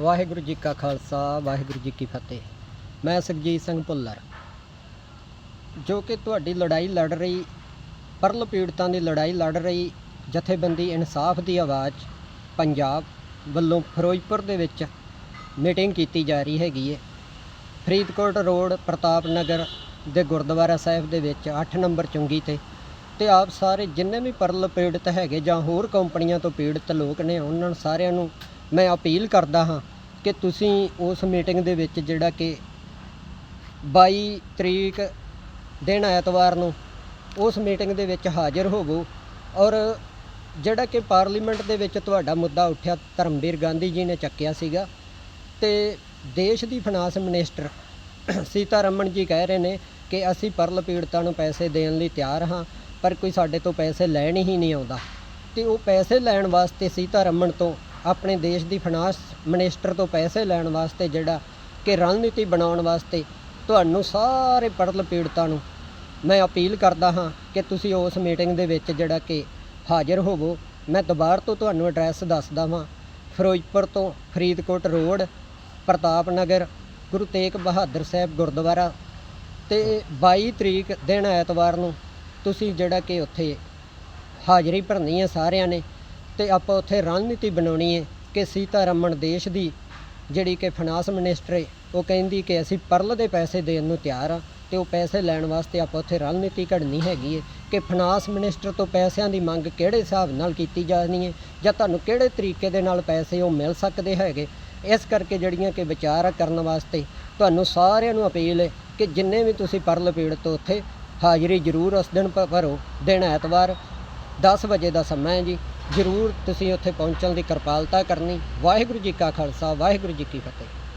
ਵਾਹਿਗੁਰੂ ਜੀ ਕਾ ਖਾਲਸਾ, ਵਾਹਿਗੁਰੂ ਜੀ ਕੀ ਫਤਿਹ। ਮੈਂ ਸੁਖਜੀਤ ਸਿੰਘ ਭੁੱਲਰ। ਜੋ ਕਿ ਤੁਹਾਡੀ ਲੜਾਈ ਲੜ ਰਹੀ ਪਰਲ ਪੀੜਤਾਂ ਦੀ ਲੜਾਈ ਲੜ ਰਹੀ, ਜਥੇਬੰਦੀ ਇਨਸਾਫ ਦੀ ਆਵਾਜ਼ ਪੰਜਾਬ ਵੱਲੋਂ ਫਿਰੋਜ਼ਪੁਰ ਦੇ ਵਿੱਚ ਮੀਟਿੰਗ ਕੀਤੀ ਜਾ ਰਹੀ ਹੈਗੀ ਹੈ ਫਰੀਦਕੋਟ ਰੋਡ ਪ੍ਰਤਾਪ ਨਗਰ ਦੇ ਗੁਰਦੁਆਰਾ ਸਾਹਿਬ ਦੇ ਵਿੱਚ 8 ਨੰਬਰ ਚੁੰਗੀ ਤੇ ਤੇ ਆਪ ਸਾਰੇ ਜਿੰਨੇ ਵੀ ਪਰਲ ਪੀੜਤ ਹੈਗੇ ਜਾਂ ਹੋਰ ਕੰਪਨੀਆਂ ਤੋਂ ਪੀੜਤ ਲੋਕ ਨੇ, ਉਹਨਾਂ ਸਾਰਿਆਂ ਨੂੰ ਮੈਂ ਅਪੀਲ ਕਰਦਾ ਹਾਂ ਕਿ ਤੁਸੀਂ ਉਸ ਮੀਟਿੰਗ ਦੇ ਵਿੱਚ ਜਿਹੜਾ ਕਿ 22 ਤਰੀਕ ਦਿਨ ਐਤਵਾਰ ਨੂੰ ਉਸ ਮੀਟਿੰਗ ਦੇ ਵਿੱਚ ਹਾਜ਼ਰ ਹੋਵੋ ਔਰ ਜਿਹੜਾ ਕਿ ਪਾਰਲੀਮੈਂਟ ਦੇ ਵਿੱਚ ਤੁਹਾਡਾ ਮੁੱਦਾ ਉੱਠਿਆ ਧਰਮਵੀਰ ਗਾਂਧੀ ਜੀ ਨੇ ਚੱਕਿਆ ਸੀਗਾ ਤੇ ਦੇਸ਼ ਦੀ ਫਾਈਨਾਂਸ ਮਿਨਿਸਟਰ ਸੀਤਾਰਮਨ ਜੀ ਕਹਿ ਰਹੇ ਨੇ ਕਿ ਅਸੀਂ ਪਰਲ ਪੀੜਤਾਂ ਨੂੰ ਪੈਸੇ ਦੇਣ ਲਈ ਤਿਆਰ ਹਾਂ, ਪਰ ਕੋਈ ਸਾਡੇ ਤੋਂ ਪੈਸੇ ਲੈਣ ਹੀ ਨਹੀਂ ਆਉਂਦਾ। ਤੇ ਉਹ ਪੈਸੇ ਲੈਣ ਵਾਸਤੇ ਸੀਤਾਰਮਨ ਤੋਂ ਆਪਣੇ ਦੇਸ਼ ਦੀ ਫਾਈਨਾਂਸ ਮਿਨਿਸਟਰ ਤੋਂ ਪੈਸੇ ਲੈਣ ਵਾਸਤੇ ਜਿਹੜਾ ਕਿ ਰਣਨੀਤੀ ਬਣਾਉਣ ਵਾਸਤੇ ਤੁਹਾਨੂੰ ਸਾਰੇ ਪੜਲ ਪੀੜਤਾਂ ਨੂੰ ਮੈਂ ਅਪੀਲ ਕਰਦਾ ਹਾਂ ਕਿ ਤੁਸੀਂ ਉਸ ਮੀਟਿੰਗ ਦੇ ਵਿੱਚ ਜਿਹੜਾ ਕਿ ਹਾਜ਼ਰ ਹੋਵੋ। ਮੈਂ ਦੁਬਾਰਾ ਤੋਂ ਤੁਹਾਨੂੰ ਐਡਰੈਸ ਦੱਸਦਾ ਹਾਂ ਫਿਰੋਜ਼ਪੁਰ ਤੋਂ ਫਰੀਦਕੋਟ ਰੋਡ ਪ੍ਰਤਾਪ ਨਗਰ ਗੁਰੂ ਤੇਗ ਬਹਾਦਰ ਸਾਹਿਬ ਗੁਰਦੁਆਰਾ ਤੇ 22 ਤਰੀਕ ਦਿਨ ਐਤਵਾਰ ਨੂੰ ਤੁਸੀਂ ਜਿਹੜਾ ਕਿ ਉੱਥੇ ਹਾਜ਼ਰੀ ਭਰਨੀ ਹੈ ਸਾਰਿਆਂ ਨੇ। ਤੇ ਆਪਾਂ ਉੱਥੇ ਰਣਨੀਤੀ ਬਣਾਉਣੀ ਹੈ ਕਿ ਸੀਤਾਰਮਨ ਦੇਸ਼ ਦੀ ਜਿਹੜੀ ਕਿ ਫਾਈਨਾਂਸ ਮਿਨਿਸਟਰ ਹੈ, ਉਹ ਕਹਿੰਦੀ ਕਿ ਅਸੀਂ ਪਰਲ ਦੇ ਪੈਸੇ ਦੇਣ ਨੂੰ ਤਿਆਰ ਆ ਤੇ ਉਹ ਪੈਸੇ ਲੈਣ ਵਾਸਤੇ ਆਪਾਂ ਉੱਥੇ ਰਣਨੀਤੀ ਘੜਨੀ ਹੈਗੀ ਹੈ ਕਿ ਫਾਈਨਾਂਸ ਮਿਨਿਸਟਰ ਤੋਂ ਪੈਸਿਆਂ ਦੀ ਮੰਗ ਕਿਹੜੇ ਹਿਸਾਬ ਨਾਲ ਕੀਤੀ ਜਾਣੀ ਹੈ ਜਾਂ ਤੁਹਾਨੂੰ ਕਿਹੜੇ ਤਰੀਕੇ ਦੇ ਨਾਲ ਪੈਸੇ ਉਹ ਮਿਲ ਸਕਦੇ ਹੈਗੇ। ਇਸ ਕਰਕੇ ਜਿਹੜੀਆਂ ਕਿ ਵਿਚਾਰ ਕਰਨ ਵਾਸਤੇ ਤੁਹਾਨੂੰ ਸਾਰਿਆਂ ਨੂੰ ਅਪੀਲ ਹੈ ਕਿ ਜਿੰਨੇ ਵੀ ਤੁਸੀਂ ਪਰਲ ਪੀੜ ਤੋਂ ਉੱਥੇ ਹਾਜ਼ਰੀ ਜ਼ਰੂਰ ਉਸ ਦਿਨ ਭਰੋ। ਦਿਨ ਐਤਵਾਰ 10 ਵਜੇ ਦਾ ਸਮਾਂ ਹੈ ਜੀ। ਜ਼ਰੂਰ ਤੁਸੀਂ ਉੱਥੇ ਪਹੁੰਚਣ ਦੀ ਕਿਰਪਾਲਤਾ ਕਰਨੀ। ਵਾਹਿਗੁਰੂ ਜੀ ਕਾ ਖਾਲਸਾ, ਵਾਹਿਗੁਰੂ ਜੀ ਕੀ ਫਤਿਹ।